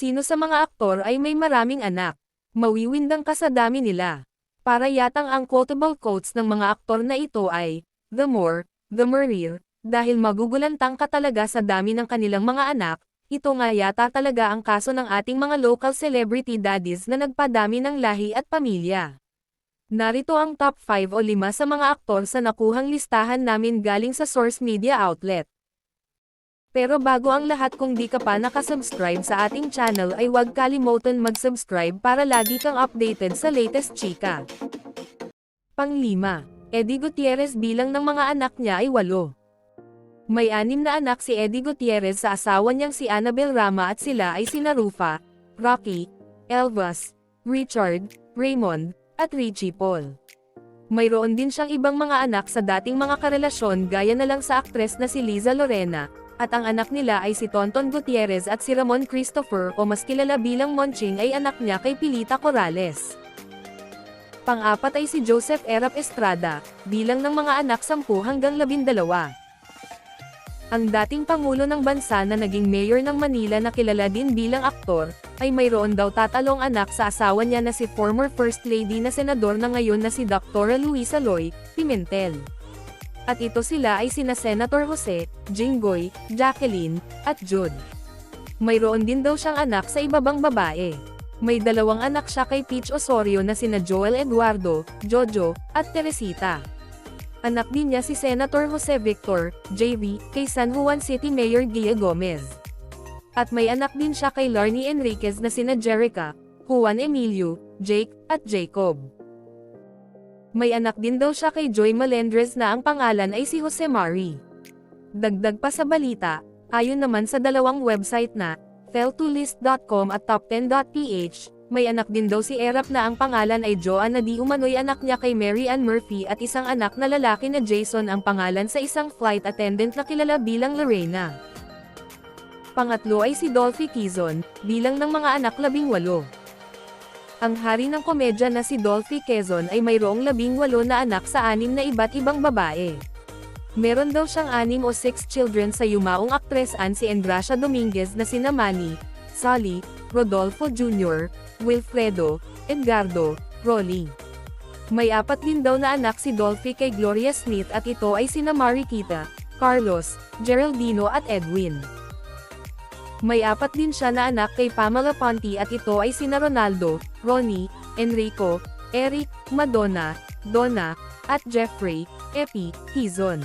Sino sa mga aktor ay may maraming anak? Mawiwindang ka sa dami nila. Para yatang ang quotable quotes ng mga aktor na ito ay, the more, the merrier, dahil magugulantang ka talaga sa dami ng kanilang mga anak, ito nga yata talaga ang kaso ng ating mga local celebrity daddies na nagpadami ng lahi at pamilya. Narito ang top 5 o 5 sa mga aktor sa nakuhang listahan namin galing sa source media outlet. Pero bago ang lahat kung di ka pa nakasubscribe sa ating channel ay huwag kalimutan mag-subscribe para lagi kang updated sa latest chika. Panglima, Eddie Gutierrez bilang ng mga anak niya ay walo. May anim na anak si Eddie Gutierrez sa asawa niyang si Annabel Rama at sila ay sina Rufa, Rocky, Elvas, Richard, Raymond, at Richie Paul. Mayroon din siyang ibang mga anak sa dating mga karelasyon gaya na lang sa aktres na si Liza Lorena, at ang anak nila ay si Tonton Gutierrez at si Ramon Christopher o mas kilala bilang Monching ay anak niya kay Pilita Corrales. Pang-apat ay si Joseph Erap Estrada, bilang ng mga anak 10 hanggang 12. Ang dating Pangulo ng Bansa na naging mayor ng Manila na kilala din bilang aktor, ay mayroon daw tatalong anak sa asawa niya na si former First Lady na senador na ngayon na si Dr. Luisa Loy Pimentel. At ito sila ay sina Senator Jose, Jinggoy, Jacqueline, at Jude. Mayroon din daw siyang anak sa ibabang babae. May dalawang anak siya kay Peach Osorio na sina Joel Eduardo, Jojo, at Teresita. Anak din niya si Senator Jose Victor, JV, kay San Juan City Mayor Gia Gomez. At may anak din siya kay Larnie Enriquez na sina Jerica, Juan Emilio, Jake, at Jacob. May anak din daw siya kay Joy Melendrez na ang pangalan ay si Jose Mari. Dagdag pa sa balita, ayon naman sa dalawang website na, fell2list.com at top10.ph, may anak din daw si Erap na ang pangalan ay Joan na di umano'y anak niya kay Mary Ann Murphy at isang anak na lalaki na Jason ang pangalan sa isang flight attendant na kilala bilang Lorena. Pangatlo ay si Dolphy Quezon, bilang ng mga anak labing walo. Ang hari ng komedya na si Dolphy Quezon ay mayroong labing walo na anak sa anim na iba't ibang babae. Meron daw siyang anim o six children sa yumaong aktresan si Engracia Dominguez na sina Manny, Sally, Rodolfo Jr., Wilfredo, Edgardo, Rolly. May apat din daw na anak si Dolphy kay Gloria Smith at ito ay sina Mariquita, Carlos, Geraldino at Edwin. May apat din siya na anak kay Pamela Ponti at ito ay sina Ronaldo, Ronnie, Enrico, Eric, Madonna, Donna, at Jeffrey, Epi, Hizon.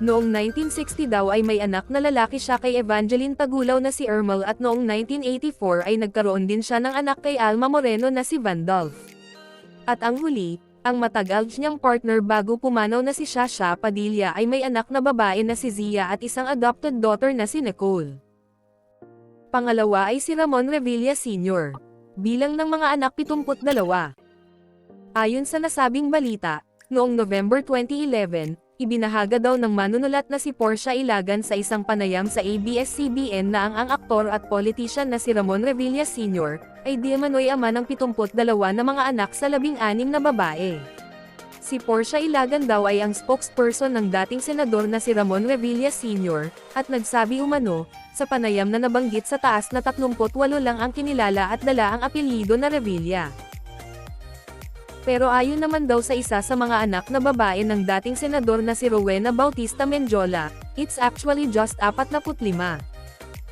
Noong 1960 daw ay may anak na lalaki siya kay Evangeline Tagulaw na si Ermal at noong 1984 ay nagkaroon din siya ng anak kay Alma Moreno na si Vandolph. At ang huli, ang matagal niyang partner bago pumanaw na si Shasha Padilla ay may anak na babae na si Zia at isang adopted daughter na si Nicole. Pangalawa ay si Ramon Revilla Sr. Bilang ng mga anak 72. Ayon sa nasabing balita, noong November 2011, ibinahaga daw ng manunulat na si Portia Ilagan sa isang panayam sa ABS-CBN na ang ang aktor at politician na si Ramon Revilla Sr. ay di manoy ama ng 72 na mga anak sa 16 na babae. Si Portia Ilagan daw ay ang spokesperson ng dating senador na si Ramon Revilla Sr., at nagsabi umano, sa panayam na nabanggit sa taas na 38 lang ang kinilala at dala ang apelyido na Revilla. Pero ayon naman daw sa isa sa mga anak na babae ng dating senador na si Rowena Bautista Menjola, it's actually just 45.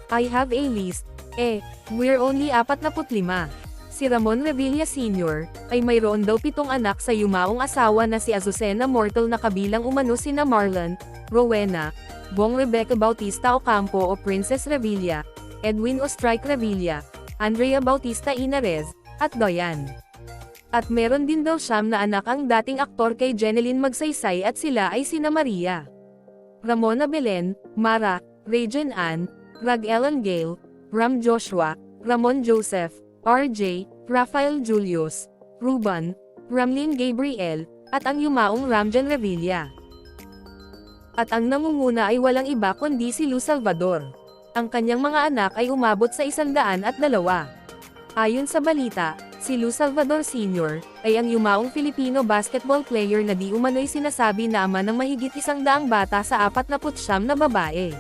I have a list, eh, we're only 45. Si Ramon Revilla Sr., ay mayroon daw pitong anak sa yumaong asawa na si Azucena Mortal na kabilang umano sina Marlon, Rowena, Bong Rebecca Bautista Ocampo o Princess Revilla, Edwin Ostrike Revilla, Andrea Bautista Inarez, at Doyan. At meron din daw siyam na anak ang dating aktor kay Jeneline Magsaysay at sila ay sina Maria. Ramona Belen, Mara, Regan Ann, Rag Ellen Gale, Ram Joshua, Ramon Joseph, RJ, Rafael Julius, Ruban, Ramlin Gabriel, at ang yumaong Ramjan Revilla. At ang nangunguna ay walang iba kundi si Lu Salvador. Ang kanyang mga anak ay umabot sa isandaan at dalawa. Ayon sa balita, si Lu Salvador Sr. ay ang yumaong Filipino basketball player na di umano'y sinasabi na ama ng mahigit isang daang bata sa 49 na babae.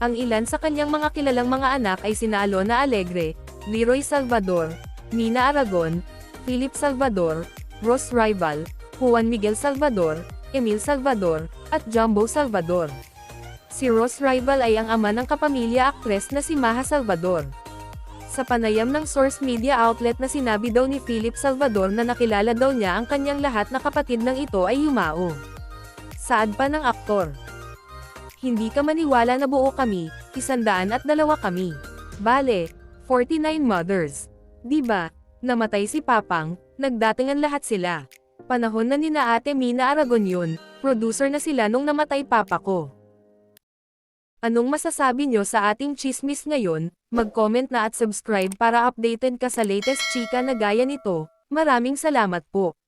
Ang ilan sa kanyang mga kilalang mga anak ay sina Alona Alegre, Leroy Salvador, Nina Aragon, Philip Salvador, Ross Rival, Juan Miguel Salvador, Emil Salvador, at Jumbo Salvador. Si Ross Rival ay ang ama ng kapamilya aktres na si Maha Salvador. Sa panayam ng source media outlet na sinabi daw ni Philip Salvador na nakilala daw niya ang kanyang lahat na kapatid ng ito ay yumao. Saad pa ng aktor. Hindi ka maniwala na buo kami, isandaan at dalawa kami. Bale, 49 mothers. Di ba? Namatay si Papang, nagdatingan lahat sila. Panahon na ni na ate Mina Aragon yun, producer na sila nung namatay papa ko. Anong masasabi nyo sa ating chismis ngayon? Mag-comment na at subscribe para updated ka sa latest chika na gaya nito. Maraming salamat po.